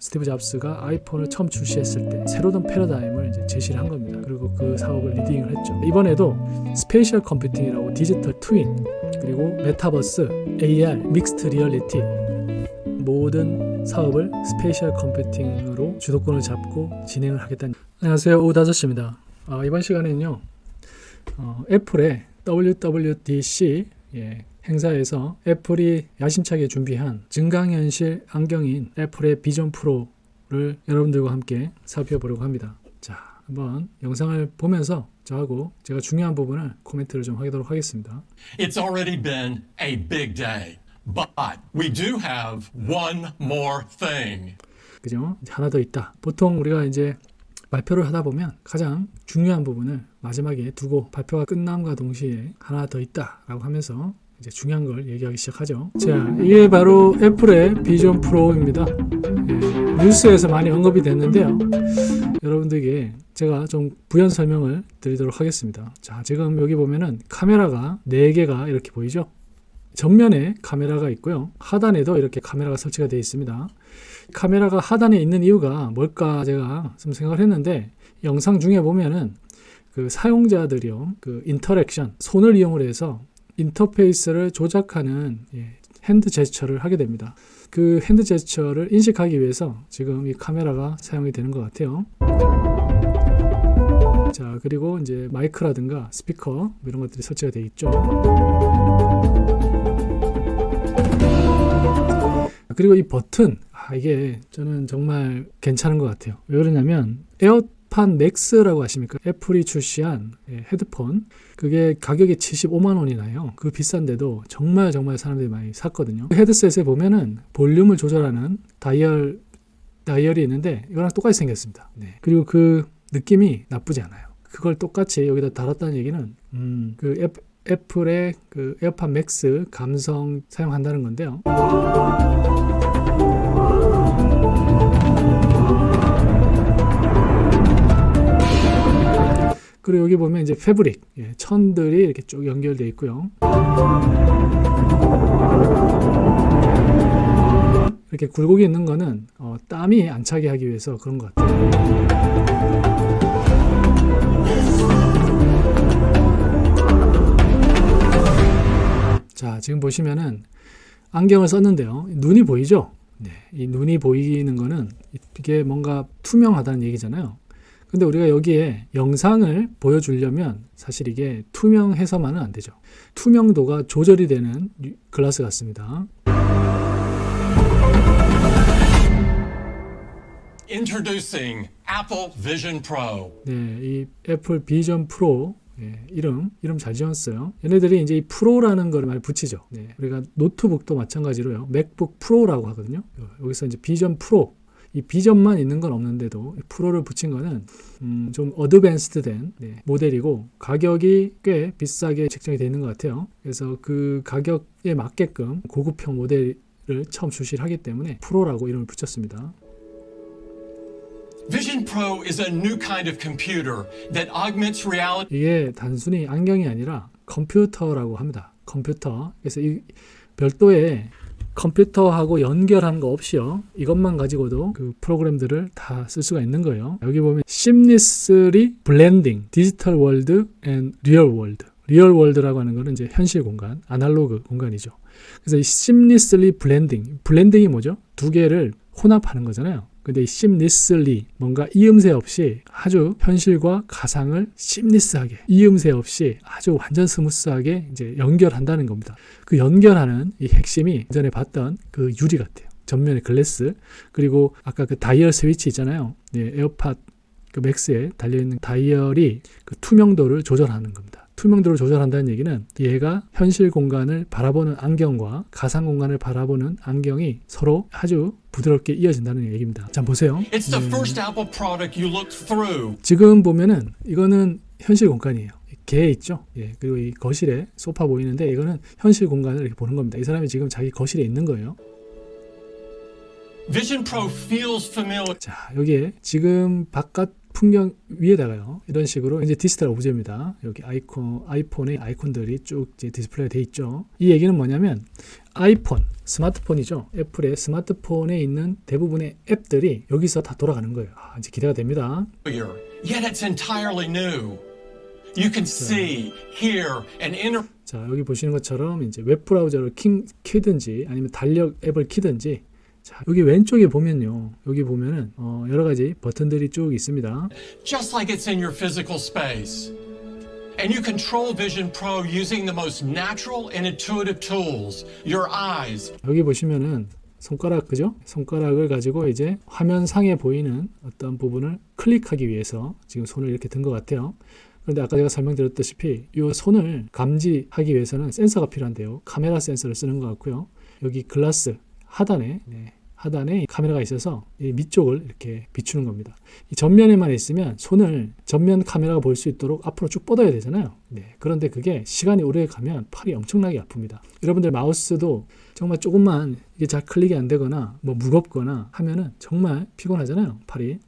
스티브 잡스가 아이폰을 처음 출시했을 때 새로운 패러다임을 이제 제시를 한 겁니다. 그리고 그 사업을 리딩을 했죠. 이번에도 스페이셜 컴퓨팅이라고 디지털 트윈 그리고 메타버스, AR, 믹스트 리얼리티 모든 사업을 스페이셜 컴퓨팅으로 주도권을 잡고 진행을 하겠다는 안녕하세요 오후 5시입니다 아, 이번 시간에는요 어, 애플의 WWDC 예, 행사에서 애플이 야심차게 준비한 증강현실 안경인 애플의 비전 프로를 여러분들과 함께 살펴보려고 합니다 자 한번 영상을 보면서 저하고 제가 중요한 부분을 코멘트를 좀 하도록 하겠습니다 It's already been a big day, but we do have one more thing. 그죠? 하나 더 있다. 보통 우리가 이제 발표를 하다 보면 가장 중요한 부분을 마지막에 두고 발표가 끝남과 동시에 하나 더 있다라고 하면서 이제 중요한 걸 얘기하기 시작하죠. 자, 이게 바로 애플의 비전 프로입니다. 예, 뉴스에서 많이 언급이 됐는데요. 여러분들에게 제가 좀 부연 설명을 드리도록 하겠습니다. 자, 지금 여기 보면은 카메라가 4개가 이렇게 보이죠? 전면에 카메라가 있고요. 하단에도 이렇게 카메라가 설치가 되어 있습니다. 카메라가 하단에 있는 이유가 뭘까 제가 좀 생각을 했는데 영상 중에 보면은 그 사용자들이요 그 인터랙션 손을 이용을 해서 인터페이스를 조작하는 예, 핸드 제스처를 하게 됩니다. 그 핸드 제스처를 인식하기 위해서 지금 이 카메라가 사용이 되는 것 같아요. 자 그리고 이제 마이크라든가 스피커 뭐 이런 것들이 설치가 되어 있죠. 그리고 이 버튼 아, 이게 저는 정말 괜찮은 것 같아요. 왜 그러냐면 에어 팟 맥스라고 아십니까? 애플이 출시한 예, 헤드폰 그게 가격이 75만 원이 나요. 그 비싼데도 정말 정말 사람들이 많이 샀거든요. 그 헤드셋에 보면은 볼륨을 조절하는 다이얼 다이얼이 있는데 이거랑 똑같이 생겼습니다. 네. 그리고 그 느낌이 나쁘지 않아요. 그걸 똑같이 여기다 달았다는 얘기는 음, 그 애, 애플의 그 에어팟 맥스 감성 사용한다는 건데요. 그리고 여기 보면 이제 패브릭 예, 천들이 이렇게 쭉 연결되어 있고요. 이렇게 굴곡이 있는 거는 어, 땀이 안 차게 하기 위해서 그런 것 같아요. 자, 지금 보시면은 안경을 썼는데요. 눈이 보이죠? 네, 이 눈이 보이는 거는 이게 뭔가 투명하다는 얘기잖아요. 근데 우리가 여기에 영상을 보여주려면 사실 이게 투명해서만은 안 되죠. 투명도가 조절이 되는 유- 글라스 같습니다. Introducing Apple Vision Pro. 네, 이 애플 비전 프로 예, 이름 이름 잘 지었어요. 얘네들이 이제 이 프로라는 걸 많이 붙이죠. 네, 우리가 노트북도 마찬가지로요. 맥북 프로라고 하거든요. 여기서 이제 비전 프로 이 비전만 있는 건 없는데도 이 프로를 붙인 거는 음, 좀 어드밴스드 된 네, 모델이고 가격이 꽤 비싸게 책정이 되어 있는 것 같아요. 그래서 그 가격에 맞게끔 고급형 모델을 처음 출시를 하기 때문에 프로라고 이름을 붙였습니다. Vision Pro is a new kind of computer that augments reality 이게 단순히 안경이 아니라 컴퓨터라고 합니다. 컴퓨터. 그래서 이 별도의 컴퓨터하고 연결하는 거 없이요. 이것만 가지고도 그 프로그램들을 다 쓸 수가 있는 거예요. 여기 보면 seamlessly blending digital world and real world. 리얼 월드라고 하는 거는 이제 현실 공간, 아날로그 공간이죠. 그래서 이 seamlessly blending, 블렌딩이 뭐죠? 두 개를 혼합하는 거잖아요. 근데 이 seamlessly 뭔가 이음새 없이 아주 현실과 가상을 심리스하게 이음새 없이 아주 완전 스무스하게 이제 연결한다는 겁니다. 그 연결하는 이 핵심이 전에 봤던 그 유리 같아요. 전면에 글래스 그리고 아까 그 다이얼 스위치 있잖아요. 네, 에어팟 그 맥스에 달려 있는 다이얼이 그 투명도를 조절하는 겁니다. 투명도를 조절한다는 얘기는 얘가 현실 공간을 바라보는 안경과 가상 공간을 바라보는 안경이 서로 아주 부드럽게 이어진다는 얘기입니다. 자 보세요. It's the first Apple product you looked through. 지금 보면은 이거는 현실 공간이에요. 개 있죠. 예, 그리고 이 거실에 소파 보이는데 이거는 현실 공간을 이렇게 보는 겁니다. 이 사람이 지금 자기 거실에 있는 거예요. 자, 여기에 지금 바깥 풍경 위에다가요. 이런 식으로 이제 디지털 오브제입니다. 여기 아이콘, 아이폰의 아이콘들이 쭉 이제 디스플레이가 돼 있죠. 이 얘기는 뭐냐면 아이폰, 스마트폰이죠. 애플의 스마트폰에 있는 대부분의 앱들이 여기서 다 돌아가는 거예요. 아, 이제 기대가 됩니다. yet it's entirely new. You can see, hear, and inter- 자, 여기 보시는 것처럼 이제 웹 브라우저를 키, 키든지 아니면 달력 앱을 키든지 자, 여기 왼쪽에 보면요. 여기 보면은 어, 여러 가지 버튼들이 쭉 있습니다. just like it's in your physical space. And you control Vision Pro using the most natural and intuitive tools your eyes, 여기 보시면은 손가락 그죠? 손가락을 가지고 이제 화면 상에 보이는 어떤 부분을 클릭하기 위해서 지금 손을 이렇게 든 것 같아요. 그런데 아까 제가 설명드렸다시피 이 손을 감지하기 위해서는 센서가 필요한데요. 카메라 센서를 쓰는 것 같고요. 여기 글라스 하단에 네, 하단에 카메라가 있어서 이 밑쪽을 이렇게 비추는 겁니다. 이 전면에만 있으면 손을 전면 카메라가 볼 수 있도록 앞으로 쭉 뻗어야 되잖아요. 네, 그런데 그게 시간이 오래 가면 팔이 엄청나게 아픕니다. 여러분들 마우스도 정말 조금만 이게 잘 클릭이 안 되거나 뭐 무겁거나 하면은 정말 피곤하잖아요. 팔이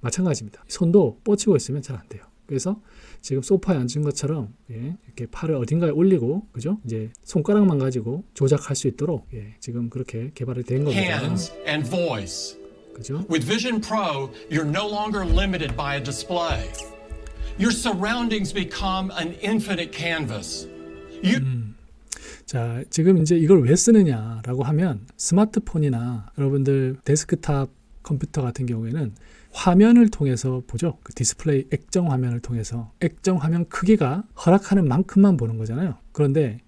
마찬가지입니다. 손도 뻗치고 있으면 잘 안 돼요. 그래서 지금 소파에 앉은 것처럼 예, 이렇게 팔을 어딘가에 올리고 그죠? 이제 손가락만 가지고 조작할 수 있도록 예, 지금 그렇게 개발이 된 겁니다. hands, and voice. 그죠? With Vision Pro, you're no longer limited by a display. Your surroundings become an infinite canvas. You 자, 지금 이제 이걸 왜 쓰느냐라고 하면 스마트폰이나 여러분들 데스크탑 컴퓨터 같은 경우에는 화면을 통해서 보죠. 그 디스플레이 액정 화면을 통해서 액정 화면 크기가 허락하는 만큼만 보는 거잖아요. 그런데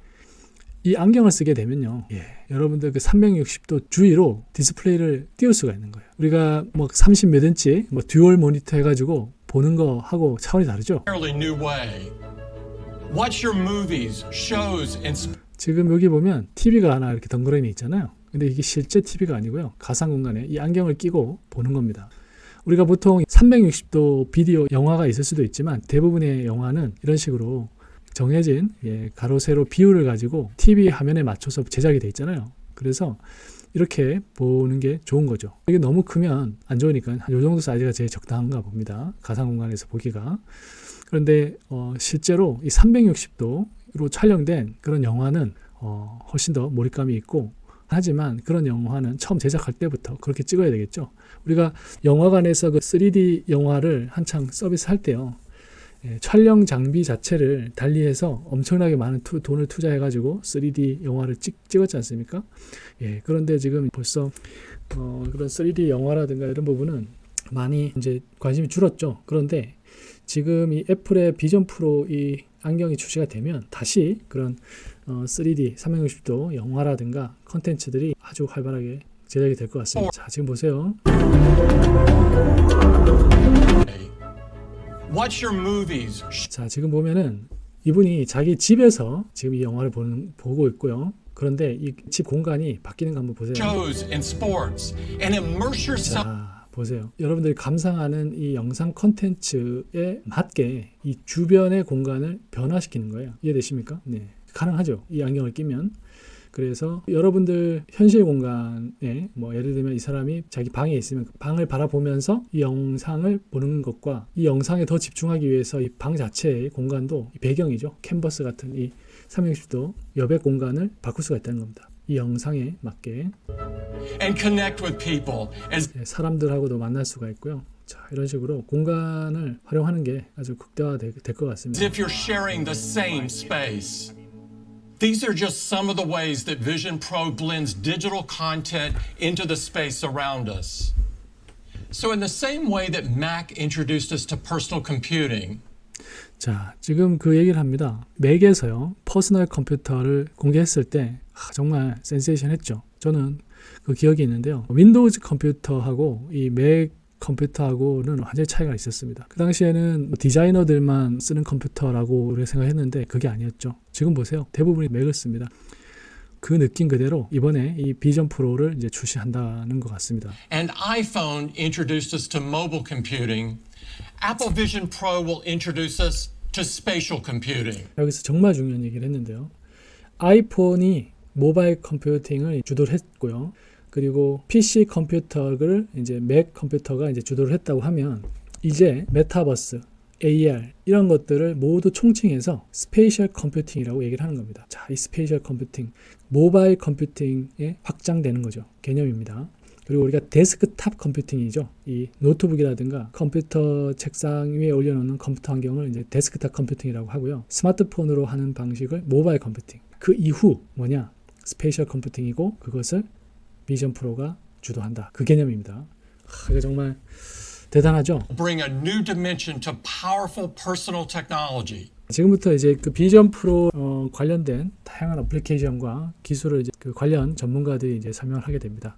이 안경을 쓰게 되면요. 예, 여러분들 그 360도 주위로 디스플레이를 띄울 수가 있는 거예요. 우리가 뭐 30 몇 인치 뭐 듀얼 모니터 해가지고 보는 거 하고 차원이 다르죠. 지금 여기 보면 TV가 하나 이렇게 덩그러니 있잖아요. 근데 이게 실제 TV가 아니고요. 가상 공간에 이 안경을 끼고 보는 겁니다. 우리가 보통 360도 비디오 영화가 있을 수도 있지만 대부분의 영화는 이런 식으로 정해진 예, 가로 세로 비율을 가지고 TV 화면에 맞춰서 제작이 돼 있잖아요. 그래서 이렇게 보는 게 좋은 거죠. 이게 너무 크면 안 좋으니까 한요 정도 사이즈가 제일 적당한가 봅니다. 가상 공간에서 보기가. 그런데 어, 실제로 이 360도로 촬영된 그런 영화는 어, 훨씬 더 몰입감이 있고 하지만 그런 영화는 처음 제작할 때부터 그렇게 찍어야 되겠죠. 우리가 영화관에서 그 3D 영화를 한창 서비스 할 때요. 예, 촬영 장비 자체를 달리해서 엄청나게 많은 투- 돈을 투자해가지고 3D 영화를 찍, 찍었지 않습니까? 예, 그런데 지금 벌써 어, 그런 3D 영화라든가 이런 부분은 많이 이제 관심이 줄었죠. 그런데 지금 이 애플의 비전 프로 이 안경이 출시가 되면 다시 그런 어, 3D 360도 영화라든가 컨텐츠들이 아주 활발하게 제작이 될 것 같습니다. 자, 지금 보세요. watch your movies, 자, 지금 보면은 이분이 자기 집에서 지금 이 영화를 보는, 보고 있고요. 그런데 이 집 공간이 바뀌는 거 한번 보세요. shows, and sports, and immerse yourself 자, 보세요. 여러분들이 감상하는 이 영상 컨텐츠에 맞게 이 주변의 공간을 변화시키는 거예요. 이해되십니까? 네. 가능하죠. 이 안경을 끼면. 그래서 여러분들 현실 공간에 뭐 예를 들면 이 사람이 자기 방에 있으면 그 방을 바라보면서 이 영상을 보는 것과 이 영상에 더 집중하기 위해서 이 방 자체의 공간도 이 배경이죠. 캔버스 같은 이 360도 여백 공간을 바꿀 수가 있다는 겁니다. 이 영상에 맞게 예, 사람들하고도 만날 수가 있고요. 자, 이런 식으로 공간을 활용하는 게 아주 극대화될 것 같습니다. These are just some of the ways that Vision Pro blends digital content into the space around us. So, in the same way that Mac introduced us to personal computing, 자, 지금 그 얘기를 합니다. 맥에서요, 퍼스널 컴퓨터를 공개했을 때 아, 정말 센세이션했죠. 저는 그 기억이 있는데요. 윈도우즈 컴퓨터하고 이 맥 컴퓨터하고는 완전히 차이가 있었습니다. 그 당시에는 뭐 디자이너들만 쓰는 컴퓨터라고 생각했는데 그게 아니었죠. 지금 보세요. 대부분이 맥을 씁니다. 그 느낌 그대로 이번에 이 비전 프로를 이제 출시한다는 것 같습니다. and iPhone introduced us to mobile computing, Apple Vision Pro will introduce us to spatial computing. 여기서 정말 중요한 얘기를 했는데요. 아이폰이 모바일 컴퓨팅을 주도를 했고요. 그리고 PC 컴퓨터를 이제 맥 컴퓨터가 이제 주도를 했다고 하면 이제 메타버스 AR 이런 것들을 모두 총칭해서 스페이셜 컴퓨팅이라고 얘기를 하는 겁니다. 자, 이 스페이셜 컴퓨팅, 모바일 컴퓨팅에 확장되는 거죠. 개념입니다. 그리고 우리가 데스크탑 컴퓨팅이죠. 이 노트북이라든가 컴퓨터 책상 위에 올려놓는 컴퓨터 환경을 이제 데스크탑 컴퓨팅이라고 하고요. 스마트폰으로 하는 방식을 모바일 컴퓨팅. 그 이후 뭐냐? 스페이셜 컴퓨팅이고 그것을 비전 프로가 주도한다. 그 개념입니다. 하, 이거 정말 대단하죠. 지금부터 이제 그 비전 프로 어, 관련된 다양한 어플리케이션과 기술을 이제 그 관련 전문가들이 이제 설명을 하게 됩니다.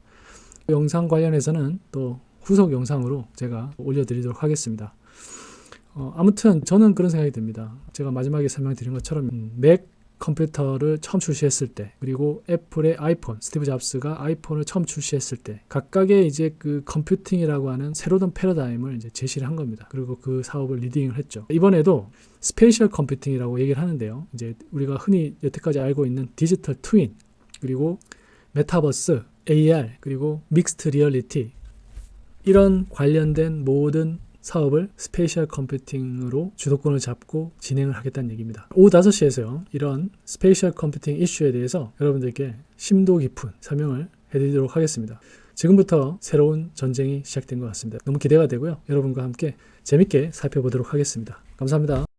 영상 관련해서는 또 후속 영상으로 제가 올려드리도록 하겠습니다. 어, 아무튼 저는 그런 생각이 듭니다. 제가 마지막에 설명드린 것처럼 음, 맥 컴퓨터를 처음 출시했을 때 그리고 애플의 아이폰 스티브 잡스가 아이폰을 처음 출시했을 때 각각의 이제 그 컴퓨팅이라고 하는 새로운 패러다임을 이제 제시를 한 겁니다. 그리고 그 사업을 리딩을 했죠. 이번에도 스페이셜 컴퓨팅이라고 얘기를 하는데요. 이제 우리가 흔히 여태까지 알고 있는 디지털 트윈 그리고 메타버스, AR 그리고 믹스트 리얼리티 이런 관련된 모든 사업을 스페이셜 컴퓨팅으로 주도권을 잡고 진행을 하겠다는 얘기입니다. 오후 5시에서요. 이런 스페이셜 컴퓨팅 이슈에 대해서 여러분들께 심도 깊은 설명을 해드리도록 하겠습니다. 지금부터 새로운 전쟁이 시작된 것 같습니다. 너무 기대가 되고요. 여러분과 함께 재밌게 살펴보도록 하겠습니다. 감사합니다.